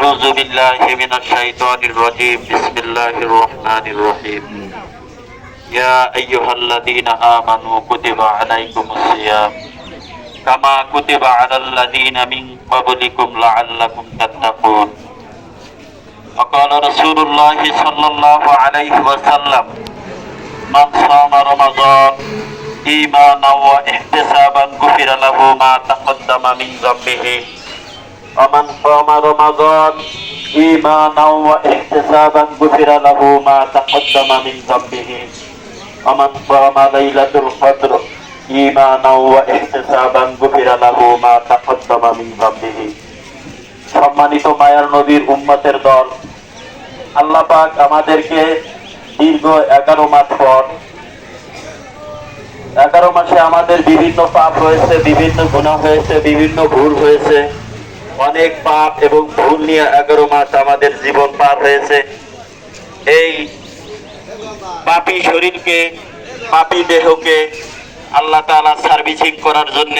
أعوذ بالله من الشيطان الرجيم بسم الله الرحمن الرحيم يا أيها الذين آمنوا كتب عليكم الصيام كما كتب على الذين من قبلكم لعلكم تتقون وقال رسول الله صلى الله عليه وسلم من صام رمضان إيمانا واحتسابا غفر له ما تقدم من ذنبه ومن صام رمضان إيمانا واحتسابا غفر له ما تقدم من ذنبه ومن صام ليلة القدر إيمانا واحتسابا غفر له ما تقدم من ذنبه সম্মানিত মায়ার নবীর উম্মতের দল আল্লাহ পাক আমাদেরকে দীর্ঘ এগারো মাস পর এগারো মাসে আমাদের বিভিন্ন পাপ রয়েছে বিভিন্ন গুণা হয়েছে বিভিন্ন ভুল হয়েছে অনেক পাপ এবং ভুল নিয়ে এগারো মাস আমাদের জীবন পার হয়েছে। এই পাপি শরীরকে, পাপি দেহকে আল্লাহ তাআলা সার্ভিসিং করার জন্য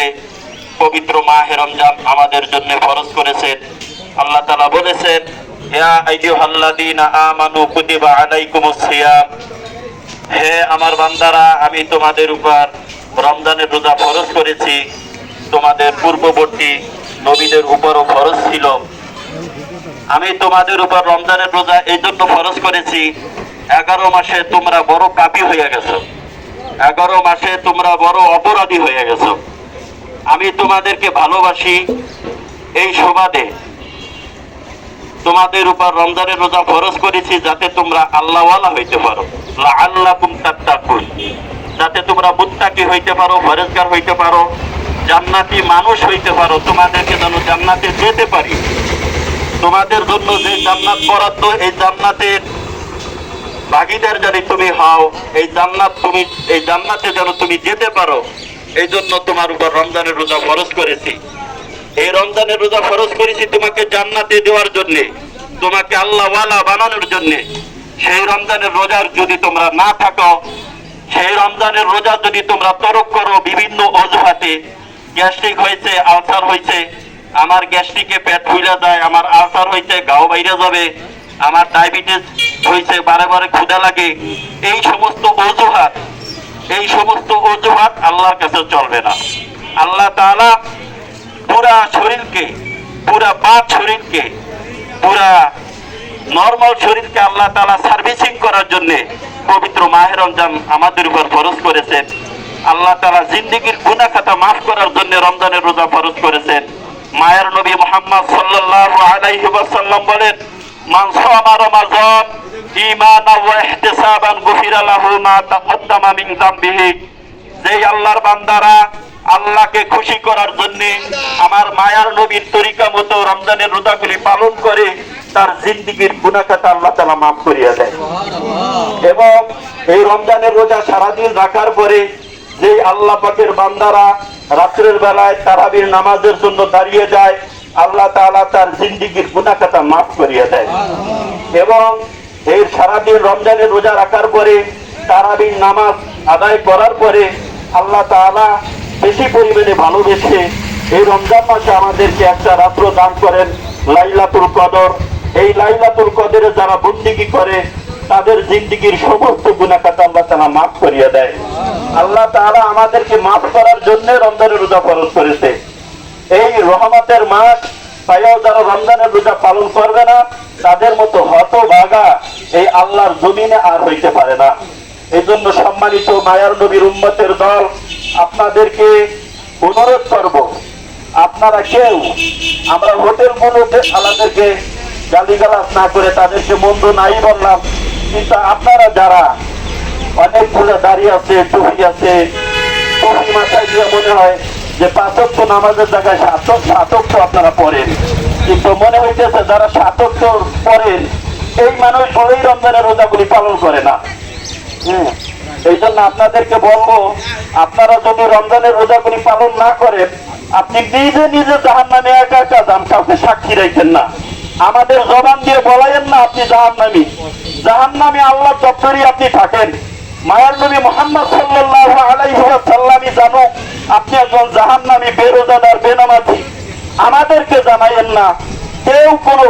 পবিত্র মাহে রমজান আমাদের জন্য ফরজ করেছেন। আল্লাহ তাআলা বলেছেন হে আমার বান্দারা, আমি তোমাদের উপর রমজানের রোজা ফরজ করেছি। তোমাদের পূর্ববর্তী নবীদের উপরও ফরজ ছিল। আমি তোমাদের উপর রমজানের রোজা এই জন্য ফরজ করেছি। এগারো মাসে তোমরা বড় পাপী হয়ে গেছো। এগারো মাসে তোমরা বড় অপরাধী হয়ে গেছো। আমি তোমাদেরকে ভালোবাসি এই সুবাদে। তোমাদের উপর রমজানের রোজা ফরজ করেছি যাতে তোমরা আল্লাহওয়ালা হইতে পারো। আল্লাহ যাতে তোমরা মুত্তাকি হইতে পারো ফরেজগার হইতে পারো। জান্নাতি মানুষ হইতে পারো, তোমাদেরকে যেন জান্নাতে যেতে পারি। তোমাদের জন্য যে জান্নাত বরাদ্দ, এই জান্নাতের ভাগিদার জানি তুমি হও, এই জান্নাত তুমি, এই জান্নাতে যেন তুমি যেতে পারো, এই জন্য তোমার উপর রমজানের রোজা খরচ করেছি। এই রমজানের রোজা খরচ করেছি তোমাকে জান্নাতে দেওয়ার জন্য, তোমাকে আল্লাহওয়ালা বানানোর জন্য। সেই রমজানের রোজার যদি তোমরা না থাকো, সেই রমজানের রোজা যদি তোমরা তরক করো বিভিন্ন অজুহাতে গ্যাস্ট্রিক হয়েছে, আলসার হয়েছে, আমার গ্যাস্ট্রিকে পেট ফুলে যায়, আমার আলসার হয়েছে, গাও বাইরে যাবে, আমার ডায়াবেটিস হয়েছে, বারে বারে ক্ষুধা লাগে, এই সমস্ত অজুহাত, এই সমস্ত অজুহাত আল্লাহর কাছে চলবে না। আল্লাহ তাআলা পুরা শরীরকে, পুরা পাঁচ শরীরকে, পুরা নর্মাল শরীরকে আল্লাহ তাআলা সার্ভিসিং করার জন্য পবিত্র মাহে রমজান আমাদের উপর ফরজ করেছেন। আল্লাহ তাআলা জিন্দেগির গুনাহ খাতা মাফ করার জন্য রমজানের রোজা ফরজ করেছেন। মায়ের নবী মোহাম্মদ সাল্লাল্লাহু আলাইহি ওয়াসাল্লাম বলেন ওয়া ইহতিসাবান গুফিরা লাহু মা তাকদ্দামা মিন যেই আল্লাহর বান্দারা আল্লাহকে খুশি করার জন্য আমার মায়ার নবীর তরিকা মতো রমজানের রোজাগুলি পালন করে তার জিন্দিগির গুণাখাতা আল্লাহ তালা মাফ করিয়া দেয় এবং এই রমজানের রোজা সারাদিন রাখার পরে যে আল্লাহ পাকের বান্দারা রাত্রের বেলায় তারাবির নামাজের জন্য দাঁড়িয়ে যায়, আল্লাহ তাআলা তার জিন্দিগির গুণাখাতা মাফ করিয়া দেয়। এবং এই সারাদিন রমজানের রোজা রাখার পরে, তারাবির নামাজ আদায় করার পরে আল্লাহ তাআলা বেশি পরিমাণে ভালোবেসে এই রমজান মাসে আমাদেরকে একটা রাত্র দান করেন লাইলাতুল কদর। এই লাইলাতুল কদরে যারা বন্দিগি করে তাদের জিন্দিগির সমস্ত গুণাকাতা আল্লাহ তাআলা মাফ করিয়া দেয়। আল্লাহ তাআলা আমাদেরকে মাফ করার জন্য রমজানের রোজা ফরজ করেছে। এই রহমতের মাস তাইও যারা রমজানের রোজা পালন করবে না, তাদের মতো হত ভাগা এই আল্লাহর জমিনে আর হইতে পারে না। এই জন্য সম্মানিত মায়ার নবীর উম্মতের দল, আপনাদেরকে অনুরোধ করব, আপনারা কেউ, আমরা হোটেল গুলোতে আমাদেরকে গালিগালাজ না করে তাদেরকে মন্দ নাই বললাম কিন্তু আপনারা যারা অনেকগুলো দাঁড়িয়ে আছে, টুপি আছে, টুপি মাথায় দিয়ে মনে হয় যে পাঁচক্য নামাজের জায়গায় সাতক সাতক তো আপনারা পড়েন। কিন্তু মনে হইতেছে যারা সাতক তো পড়েন, এই মানুষ ওই রমজানের রোজাগুলি পালন করে না। হ্যাঁ এই জন্য আপনাদেরকে বলব, আপনারা যদি রমজানের রোজাগুলি পালন না করেন, আপনি নিজে নিজে জাহান নামে একা একা যান, কাউকে সাক্ষী রাখেন না। আমাদের জবান দিয়ে বলাইয়েন না আপনি জাহান নামি জাহান নামে আল্লাহ চত্বরী আপনি থাকেন, মায়ার নবী মোহাম্মদ সাল্লাল্লাহু আলাইহি ওয়াসাল্লামই জানো আপনি একজন জাহান নামী বেরোজাদার, বেনামাজি। আমাদেরকে জানাইয়েন না, কেউ কোনো